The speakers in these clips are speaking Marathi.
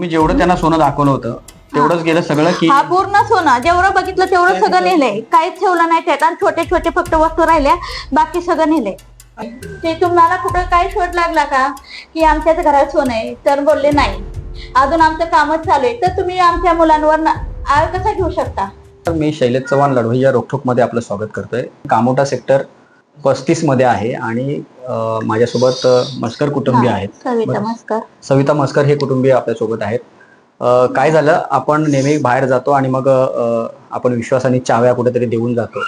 मी जेवढं त्यांना सोनं दाखवलं होतं तेवढंच गेलं सगळं की हा पूर्ण सोनं. जेवढं बघितलं तेवढं सगळं नेलंय. काहीच ठेवलं नाही त्यात. आणि छोटे छोटे फक्त वस्तू राहिल्या बाकी सगळं नेलंय. ते तुम्हाला कुठं काय शोध लागला का? की आमच्याच घरात सोनं आहे. तर बोलले नाही. अजून आमचं कामच चालू आहे. तर तुम्ही आमच्या मुलांवर ना- आळ कसा घेऊ शकता? मी शैलेश चव्हाण लढवई या रोखोकमध्ये आपलं स्वागत करतोय. कामोटा सेक्टर पस्तीसमध्ये आहे आणि अं, माझ्यासोबत अं, मस्कर कुटुंबीय आहेत. सविता मस्कर. हे कुटुंबीय आपल्यासोबत आहेत. अं, काय झालं? आपण नेहमी बाहेर जातो आणि मग अं, आपण विश्वासाने चाव्या कुठेतरी देऊन जातो.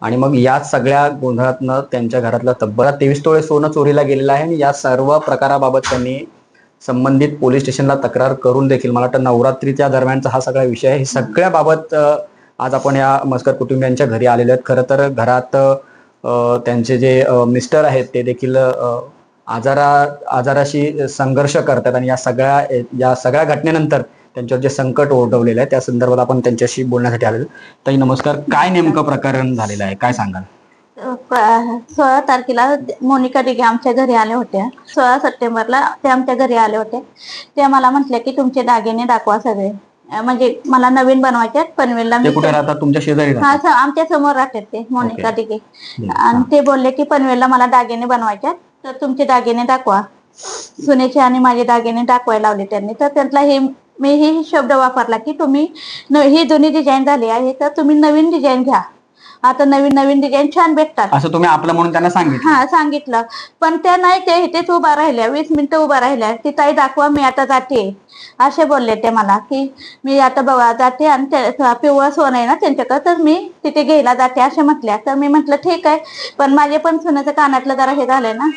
आणि मग या सगळ्या गोंधळातनं त्यांच्या घरातला तब्बल तेवीस तोळे सोनं चोरीला गेलेलं आहे आणि या सर्व प्रकाराबाबत त्यांनी संबंधित पोलीस स्टेशनला तक्रार करून देखील मला वाटतं नवरात्रीच्या दरम्यानचा हा सगळा विषय आहे. हे सगळ्याबाबत अं, आज आपण या मस्कर कुटुंबियांच्या घरी आलेले आहेत. खरं तर घरात अं, त्यांचे जे मिस्टर आहेत ते देखील आजारा आजाराशी संघर्ष करतात आणि या सगळ्या या सगळ्या घटनेनंतर त्यांच्यावर जे संकट ओढवलेलं आहे त्या संदर्भात आपण त्यांच्याशी बोलण्यासाठी आलेलो ताई नमस्कार. काय नेमकं प्रकरण झालेलं आहे? काय सांगाल? सोळा तारखेला मोनिका डिगे आमच्या घरी आल्या होत्या. सोळा सप्टेंबरला ते आमच्या घरी आले होते. ते मला म्हटले की तुमचे दागिने दाखवा सगळे. म्हणजे मला नवीन बनवायचे आहेत, पनवेलला ते कुठे राहतात? तुमच्या शेजारी हा राहतात? स- आमच्यासमोर राहतात ते मोनिका हम्म, आणि. ते बोलले की पनवेलला मला दागिने बनवायचे आहेत, तर तुमचे दागिने दाखवा. सुनेचे आणि माझे दागिने दाखवायला लावले त्यांनी. तर त्यातला हे मी हे शब्द वापरला की तुम्ही न- ही जुनी डिझाईन झाली आहे तर तुम्ही नवीन डिझाईन घ्या. आता नवीन नवीन डिझाईन छान भेटतात. असं तुम्ही आपलं म्हणून त्यांना सांगितलं. हा सांगितलं. पण त्या नाही ते इथेच उभा राहिल्या वीस मिनिटं उभा राहिल्या. की ताई दाखवा मी आता जाते. असे बोलले ते मला की मी आता बघा जाते आणि त्या- पिवळं सोनं आहे ना त्यांच्याकडे तर मी तिथे घ्यायला जाते असे म्हटल्या. तर मी म्हटलं ठीक आहे. पण माझे पण सोन्याचं कानातलं जरा हे झालंय ना.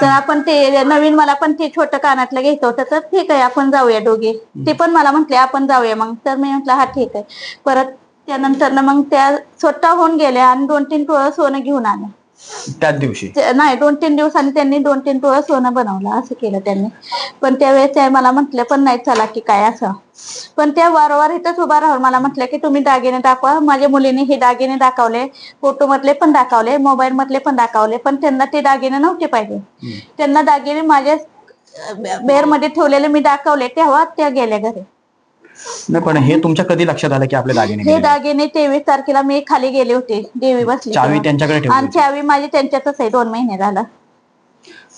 तर आपण ते नवीन मला पण ते छोटं कानातलं घ्यायचं होतं तर ठीक आहे आपण जाऊया दोघे. ते पण मला म्हटले आपण जाऊया मग. तर मी म्हटलं हा ठीक आहे. परत त्यानंतर ना मग त्या स्वतः होऊन गेल्या आणि दोन तीन टोळं सोनं घेऊन आल्या. त्याच दिवशी? ते- नाही दोन तीन दिवसांनी त्यांनी दोन तीन टोळं सोनं बनवलं असं केलं त्यांनी. पण त्यावेळेस त्या मला म्हटलं पण नाही चला की काय असं. पण त्या वारंवार इथंच उभा राहून मला म्हटलं की तुम्ही दागिने दाखवा. माझ्या मुलीने हे दागिने दाखवले फोटो मधले पण दाखवले मोबाईल मधले पण दाखवले पण त्यांना ते दागिने नव्हते पाहिजे. त्यांना दागिने माझ्या बेरमध्ये ठेवलेले मी दाखवले तेव्हा त्या गेल्या घरी. नाही पण हे तुमच्या कधी लक्षात आलं की आपले दागिने हे? दागिने तेवीस तारखेला मी खाली गेले होते देवी बसली चावी तेव्हा. त्यांच्याकडे ठेवली आणि होती. चावी माझी त्यांच्यातच आहे दोन महिने झाला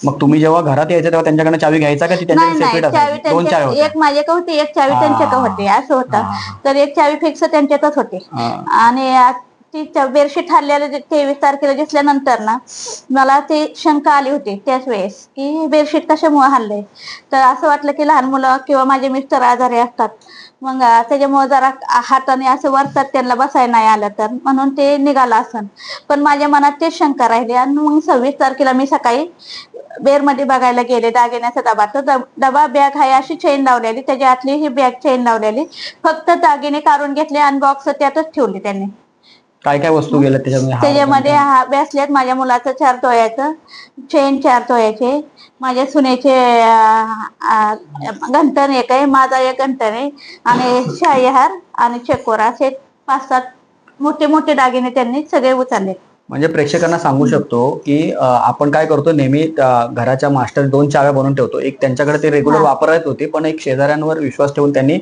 मग तुम्ही जेव्हा घरात यायचं तेव्हा त्यांच्याकडे चावी घ्यायचा का ती नाही त्यांच्याकडे नाही सेपरेट चावी असायची दोन चावी त्यांच्या होत्या एक माझ्याकडे होती एक चावी हा. त्यांच्याकडे होती असं होतं हा. तर एक चावी फिक्स त्यांच्यातच होती हा. आणि ती च- बेडशीट हल्ल्याला तेवीस तारखेला दिसल्यानंतर ना मला ते शंका आली होती त्याच वेळेस की बेडशीट कशामुळे हल्ले तर असं वाटलं की लहान मुलं किंवा माझे मिस्टर आजारी असतात मग त्याच्यामुळे जरा हाताने असं वरतात त्यांना बसायला नाही आलं तर म्हणून ते निघालं असन. पण माझ्या मनात तेच शंका राहिली आणि मग सव्वीस तारखेला मी सकाळी बेरमध्ये बघायला गेले दागिन्याचा डबा. तर डबा बॅग आहे अशी चेन लावलेली त्याच्या आतली ही बॅग चेन लावलेली फक्त दागिने काढून घेतले आणि बॉक्स त्यातच ठेवले त्यांनी. काय काय वस्तू गेल्या त्याच्यामध्ये? त्याच्यामध्ये? हा ब्रेसलेट माझ्या मुलाचं चार तोळ्याचं. चेन चार तोळ्याचे. माझ्या सुनेचे घंटण एक आहे माझा एक घंटण आहे. आणि शाही हार आणि चकोरा असे पाच सात मोठे मोठे दागिने त्यांनी सगळे उचलले. म्हणजे प्रेक्षकांना सांगू शकतो की आपण काय करतो नेहमी घराच्या मास्टर दोन चाव्या बनवून ठेवतो. एक त्यांच्याकडे ते रेग्युलर. वापरत होते पण एक शेजाऱ्यांवर विश्वास ठेवून त्यांनी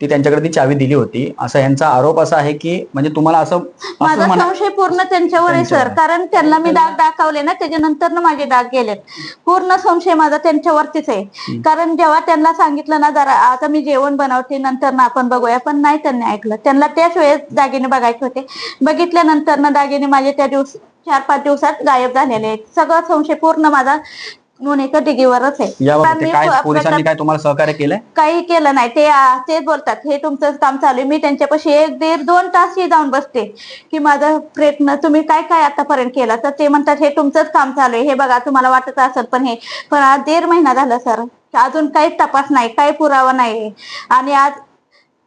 ती त्यांच्याकडे ती चावी दिली होती. असा यांचा आरोप असा आहे की म्हणजे तुम्हाला असं माझा संशय पूर्ण त्यांच्यावर आहे सर. कारण त्यांना मी डाग दाखवले ना त्याच्यानंतर ना माझे डाग गेलेत. पूर्ण संशय माझा त्यांच्यावरतीच आहे. कारण जेव्हा त्यांना सांगितलं ना जरा आता मी जेवण बनवते नंतर ना आपण बघूया. पण नाही त्यांनी ऐकलं. त्यांना त्याच वेळेस दागिने बघायचे होते. बघितल्यानंतर ना दागिने माझे त्या दिवस चार पाच दिवसात गायब झालेले आहेत. सगळं संशय पूर्ण माझा मोनिका डिगीवरच आहे. ते काय प- पोलिसांनी काय तुम्हाला सहकार्य केलंय? काही केलं नाही. ते आ, ते बोलतात हे तुमचं काम चालू आहे. मी त्यांच्यापाशी एक दीड दोन तासही जाऊन बसते. की माझा प्रयत्न तुम्ही काय काय आतापर्यंत केला? तर ते म्हणतात हे तुमचंच काम चालू आहे. हे बघा तुम्हाला वाटत असेल पण हे पण आज दीड महिना झाला सर. अजून काहीच तपास नाही काही पुरावा नाही. आणि आज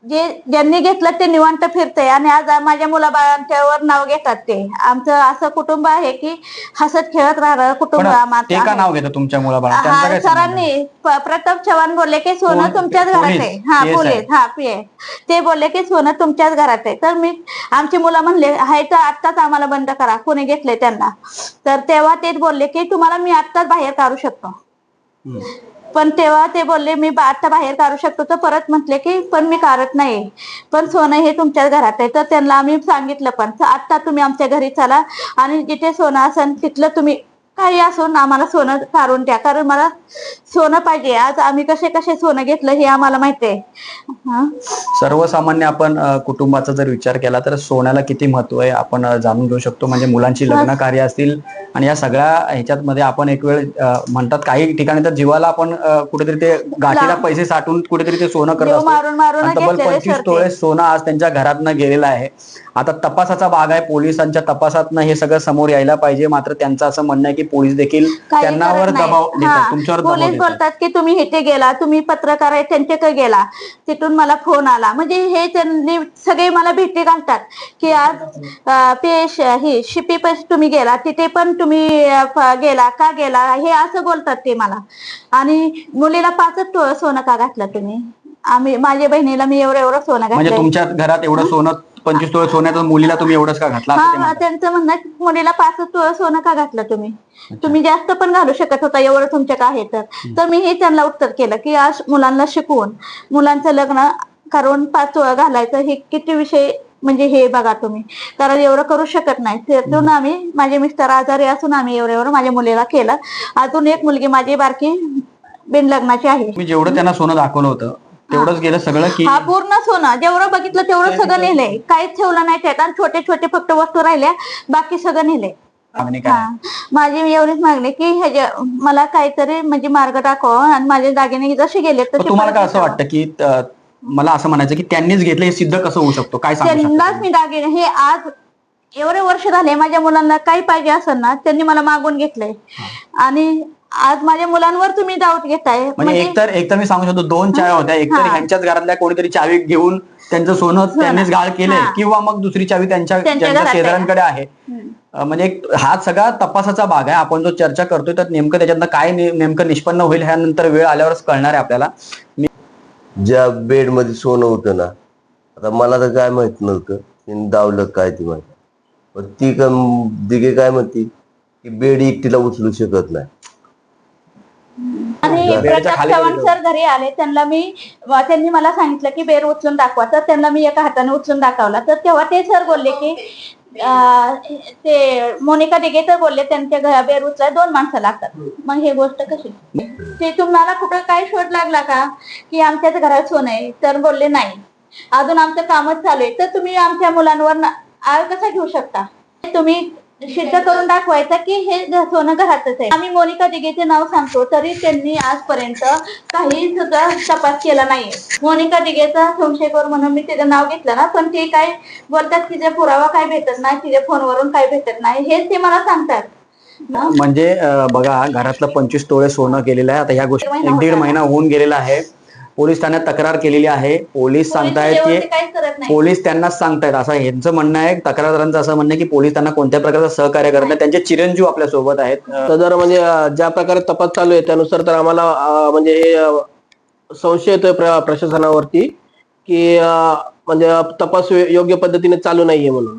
जे ज्यांनी घेतलं ते निवांत फिरतंय. आणि आज माझ्या मुलाबाळांच्यावर नाव घेतात ते. आमचं असं कुटुंब आहे की हसत खेळत राहणारं कुटुंब पण ते का आहे. नाव घेतं तुमच्या मुलाबाळा त्यांचा हा काय संबंध? सरांनी प- प्रताप चव्हाण बोलले की सोनं पोलीस- तुमच्याच घरात आहे. पोलीस, हा PSI. पोलीस. हा पी ते बोलले की सोनं तुमच्याच घरात आहे. तर मी आमची मुलं म्हणले हाय तर आत्ताच आम्हाला बंद करा. कोणी घेतले त्यांना? तर तेव्हा तेच बोलले की तुम्हाला मी आत्ताच बाहेर काढू शकतो. हम्म. पण तेव्हा ते बोलले मी आता बाहेर काढू शकतो. तर परत म्हटले की पण मी काढत नाही. पण सोनं हे तुमच्या घरात आहे. तर त्यांना आम्ही सांगितलं पण आता तुम्ही आमच्या घरी चला आणि जिथे सोनं असेल तिथलं तुम्ही काही असून आम्हाला सोनं काढून द्या. कारण मला सोनं पाहिजे. आज आम्ही कसे कसे सोनं घेतलं हे आम्हाला माहिती आहे. हा. सर्वसामान्य आपण कुटुंबाचा जर विचार केला तर सोन्याला किती महत्त्व आहे आपण जाणून घेऊ शकतो. म्हणजे मुलांची लग्न कार्य असतील आणि या सगळ्या ह्याच्यात मध्ये आपण एक वेळ म्हणतात काही ठिकाणी तर जीवाला आपण कुठेतरी ते गाठीला पैसे साठवून कुठेतरी ते सोनं करत असतो. पंचवीस तोळे. सोनं आज त्यांच्या घरातनं गेलेलं आहे. आता तपासाचा भाग आहे पोलिसांच्या तपासातनं हे सगळं समोर यायला पाहिजे. मात्र त्यांचं असं म्हणणं आहे की पोलीस देखील त्यांनावर. दबाव देतात. तुमच्यावर दबाव पोलीस बोलतात की तुम्ही इथे गेला तुम्ही पत्रकार आहे त्यांच्याकडे गेला. तिथून मला फोन आला. म्हणजे हे त्यांनी सगळे मला भेटी घालतात की आज पेश ही शिपी पैसे तुम्ही गेला तिथे पण तुम्ही गेला का गेला? हे असं बोलतात ते मला. आणि मुलीला पाचच सोनं का घातलं तुम्ही? आम्ही माझ्या बहिणीला मी एवढं एवढं सोनं म्हणजे घातलं तुमच्या घरात एवढं सोनं पंचवीस तोळे सोन्याचं मुलीला तुम्ही एवढंच का घातला असं ते हा म्हणतात. त्यांचं म्हणणं आहे, मुलीला पाचच टोळं सोनं का घातलं तुम्ही? तुम्ही जास्त पण घालू शकत होता एवढं तुमच्या का आहे तर. तर मी हे त्यांना उत्तर केलं की आज मुलांना शिकवून मुलांचं लग्न करून पाच टोळं घालायचं हे किती विषय म्हणजे हे बघा तुम्ही. कारण एवढं करू शकत नाही. त्यातून आम्ही माझे मिस्टर आजारी असून आम्ही एवढं एवढं माझ्या मुलीला केलं. अजून एक मुलगी माझी बारकी बिन लग्नाची आहे. मी जेवढं त्यांना सोनं दाखवलं होतं तेवढंच गेलं सगळं की हा पूर्ण सोनं जेवढं बघितलं तेवढं सगळं नेलंय. काहीच ठेवलं नाही त्यात. आणि छोटे छोटे फक्त वस्तू राहिल्या. बाकी सगळं नेलंय. मागणी काय? हा. माझी एवढीच मागणी की ह्याच्या मला काहीतरी म्हणजे मार्ग दाखवा. आणि माझे दागिने जसे गेले पण तसे तुम्हाला परत काय असं. वाटतं की मला असं म्हणायचं की त्यांनीच घेतलं हे सिद्ध कसं होऊ शकतो? काय सांगू त्यांनाच शकतो मी दागिने हे आज एवढे वर्ष झाले माझ्या मुलांना काही पाहिजे असेल ना त्यांनी मला मागून घेतलंय. आणि आज माझ्या मुलांवर तुम्ही डाऊट घेताय. म्हणजे एकतर एकतर मी सांगू शकतो दोन चाव्या होत्या. एकतर हा. ह्यांच्याच घरातल्या कोणीतरी चावी घेऊन त्यांचं सोनं त्यांनीच गाळ केलंय. किंवा मग दुसरी चावी त्यांच्या. शेजाऱ्यांकडे आहे. म्हणजे एक हा सगळा तपासाचा भाग आहे. आपण जो चर्चा करतोय तर नेमकं त्याच्यातनं काय नेमकं निष्पन्न होईल ह्यानंतर वेळ आल्यावरच कळणार आहे आपल्याला. ज्या बेडमध्ये सोनं होतं ना आता मला तर काय माहीत नव्हतं. दावलं काय ती माहिती? पण ती का दिगे काय म्हणती की बेड एकटीला उचलू शकत नाही. आणि प्रताप चव्हाण. सर घरी आले त्यांना मी त्यांनी मला सांगितलं की बेर उचलून दाखवा. तर त्यांना मी एका हाताने उचलून दाखवला. तर तेव्हा ते सर बोलले की अं, ते मोनिका दिगे तर बोलले त्यांच्या घरा बेर उचलाय दोन माणसं लागतात. मग हे गोष्ट कशी? ते तुम्हाला कुठं काय शोध लागला का? की आमच्याच घरात सोनं आहे. तर बोलले नाही. अजून आमचं कामच चालू आहे. तर तुम्ही आमच्या मुलांवर ना- आळ कसा घेऊ शकता? तुम्ही सिद्ध करून दाखवायचं की हे सोनं घरातच आहे. आम्ही मोनिका दिगेचे नाव सांगतो तरी त्यांनी आजपर्यंत काही सुद्धा तपास केला नाहीये. मोनिका दिगेचा संशयकर म्हणून मी तिचं नाव घेतलं ना पण ते काय बोलतात तिचे पुरावा काय भेटत नाही तिच्या फोनवरून काय भेटत नाही हेच ते मला सांगतात? म्हणजे बघा घरातलं पंचवीस तोळे सोनं गेलेलं आहे. आता या गोष्टी एक दीड. महिना होऊन गेलेला आहे. पोलीस ठाण्यात तक्रार केलेली आहे. पोलीस सांगतायत पोलीस की पोलीस त्यांनाच सांगतायत. असं यांचं म्हणणं आहे. तक्रारदारांचं असं म्हणणं आहे की पोलीस त्यांना कोणत्या प्रकारचं सहकार्य करत नाही. त्यांचे चिरंजीव आपल्यासोबत आहेत. सदर म्हणजे ज्या प्रकारे तपास चालू आहे त्यानुसार तर आम्हाला म्हणजे हे संशय येतोय प्र- प्रशासनावरती की म्हणजे तपास योग्य पद्धतीने चालू नाहीये म्हणून.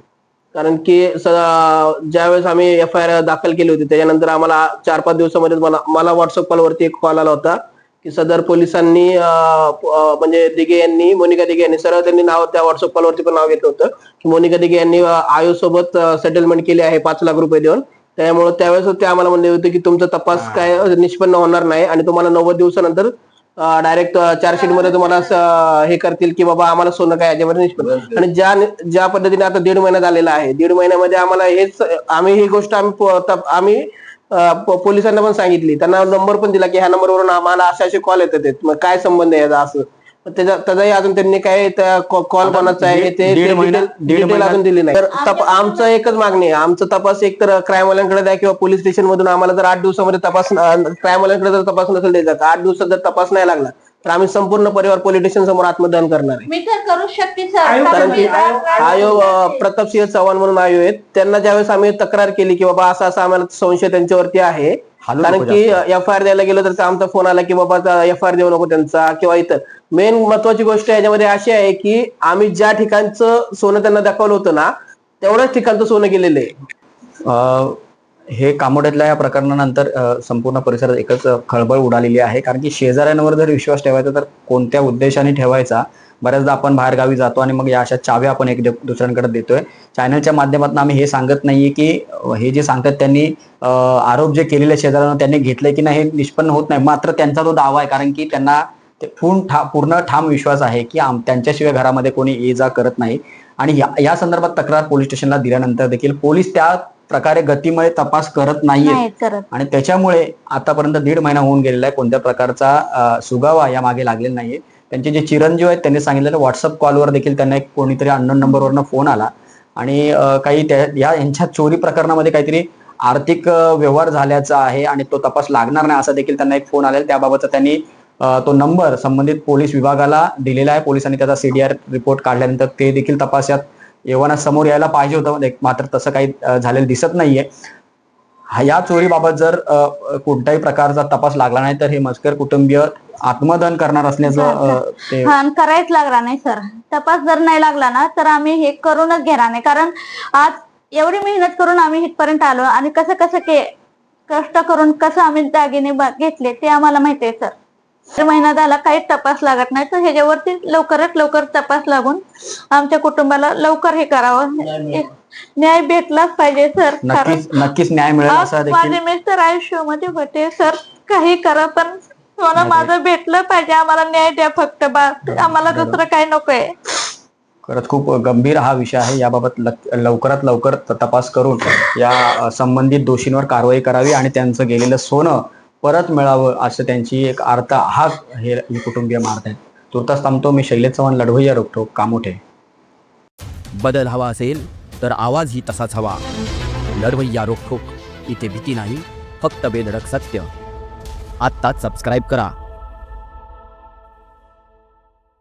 कारण की ज्यावेळेस आम्ही एफ आय आर दाखल केली होती त्याच्यानंतर आम्हाला चार पाच दिवसामध्ये मला मला व्हॉट्सअप कॉलवरती एक कॉल आला होता. की सदर पोलिसांनी म्हणजे दिघे यांनी मोनिका दिघे यांनी सरळ त्यांनी नाव त्या व्हॉट्सअप कॉलवरती पण नाव घेतलं होतं. की मोनिका दिघे यांनी आयो सोबत सेटलमेंट केली आहे पाच लाख रुपये देऊन. त्यामुळे त्यावेळेस ते आम्हाला म्हणले होते की तुमचा तपास काय निष्पन्न होणार नाही आणि तुम्हाला नव्वद दिवसानंतर डायरेक्ट चार्जशीटमध्ये तुम्हाला हे करतील की बाबा आम्हाला सोनं काय याच्यामध्ये निष्पन्न. आणि ज्या ज्या पद्धतीने आता दीड महिना झालेला आहे दीड महिन्यामध्ये आम्हाला हेच आम्ही ही गोष्ट आम्ही आम्ही पोलिसांना पण सांगितली. त्यांना नंबर पण दिला की ह्या नंबरवरून आम्हाला असे असे कॉल येतात. मग काय संबंध आहे याचा असं? त्याचाही अजून त्यांनी काय कॉल कोणाचा आहे ते डिटेल महिना- अजून दिली नाही. तर आमचं एकच मागणी आहे. आमचं तपास एक तर क्राईमवाल्यांकडे द्या किंवा पोलीस स्टेशन मधून आम्हाला जर आठ दिवसामध्ये तपास क्राईमवाल्यांकडे जर तपास नसेल द्यायचा आठ दिवसात जर तपास नाही लागला तर आम्ही संपूर्ण परिवार पोलीस स्टेशन समोर आत्मदान करणार आहे. मी तर करू शकते सर कारण की आयोग प्रतापसिंह चव्हाण म्हणून आयोग आहेत. त्यांना ज्यावेळेस आम्ही तक्रार केली की बाबा असा असा आम्हाला संशय त्यांच्यावरती आहे कारण की एफ आय आर द्यायला गेलो तर आमचा फोन आला की बाबा एफ आय आर देऊ नको त्यांचा किंवा इतर. मेन महत्वाची गोष्ट याच्यामध्ये अशी आहे की आम्ही ज्या ठिकाणचं सोनं त्यांना दाखवलं होतं ना तेवढ्याच ठिकाणचं सोनं गेलेलं आहे. हे कामोड्यातल्या या प्रकरणानंतर संपूर्ण परिसरात एकच खळबळ उडालेली आहे. कारण की शेजाऱ्यांवर जर विश्वास ठेवायचा तर कोणत्या उद्देशाने ठेवायचा? बऱ्याचदा आपण बाहेरगावी जातो आणि मग या अशा चाव्या आपण एक दुसऱ्यांकडे देतोय. चॅनलच्या माध्यमातून आम्ही हे सांगत नाहीये की हे जे सांगतात त्यांनी आरोप जे केलेले शेजाऱ्यांना त्यांनी घेतले की नाही हे निष्पन्न होत नाही. मात्र त्यांचा तो दावा आहे. कारण की त्यांना ते पूर्ण ठा पूर्ण ठाम विश्वास आहे की आम त्यांच्याशिवाय घरामध्ये कोणी ये जा करत नाही. आणि या या संदर्भात तक्रार पोलीस स्टेशनला दिल्यानंतर देखील पोलीस त्या प्रकारे गतीमुळे तपास करत नाहीये करत. आणि त्याच्यामुळे आतापर्यंत दीड महिना होऊन गेलेला आहे. कोणत्या प्रकारचा अ, सुगावा या मागे लागलेला नाहीये. त्यांचे जे चिरंजीव आहेत त्यांनी सांगितलेलं व्हॉट्सअप कॉलवर देखील त्यांना एक कोणीतरी अननोन नंबरवरनं फोन आला. आणि अ, काही त्या या यांच्या चोरी प्रकरणामध्ये काहीतरी आर्थिक अ, व्यवहार झाल्याचा आहे आणि तो तपास लागणार नाही असा देखील त्यांना एक फोन आलेला त्याबाबतचा त्यांनी अ, तो नंबर संबंधित पोलीस विभागाला दिलेला आहे. पोलिसांनी त्याचा सीडीआर रिपोर्ट काढल्यानंतर ते देखील तपासात येवाना समोर यायला पाहिजे होतं. मात्र तसं काही झालेलं दिसत नाहीये. हा- या चोरीबाबत जर कोणत्याही प्रकारचा तपास लागला नाही तर हे मस्कर कुटुंबीय आत्मदहन करणार असल्याचं हा करायच लागला नाही सर. तपास जर नाही लागला ना तर आम्ही हे करूनच घेणार नाही. कारण आज एवढी मेहनत करून आम्ही इथपर्यंत आलो आणि कसं कसं के कष्ट करून कसं आम्ही दागिने घेतले ते आम्हाला माहिती आहे सर. महिना झाला काहीच तपास लागत नाही तर ह्याच्यावरती लवकरात लवकर तपास लागून आमच्या कुटुंबाला लवकर हे करावं. न्याय भेटलाच पाहिजे सर. नक्कीच नक्कीच न्याय मिळेल असा देखील. माझे मिस्टर आयुष्यामध्ये होते. सर काही करा पण मला माझं भेटलं पाहिजे. आम्हाला न्याय द्या फक्त बा. आम्हाला दुसरं काही नकोय. खरंच खूप गंभीर हा विषय आहे. याबाबत लवकरात लवकर तपास करून या संबंधित दोषींवर कारवाई करावी आणि त्यांचं गेलेलं सोनं परत मिळावं असं त्यांची एक अर्थ हाक हे कुटुंबीय मारत आहेत. तुर्तास थांबतो मी शैलेश चव्हाण लढवय्या रोखतो कामोठे. बदल हवा असेल तर आवाजही तसाच हवा. लढवय्या रोखोक इथे भीती नाही फक्त बेधडक सत्य. आत्ताच सबस्क्राईब करा.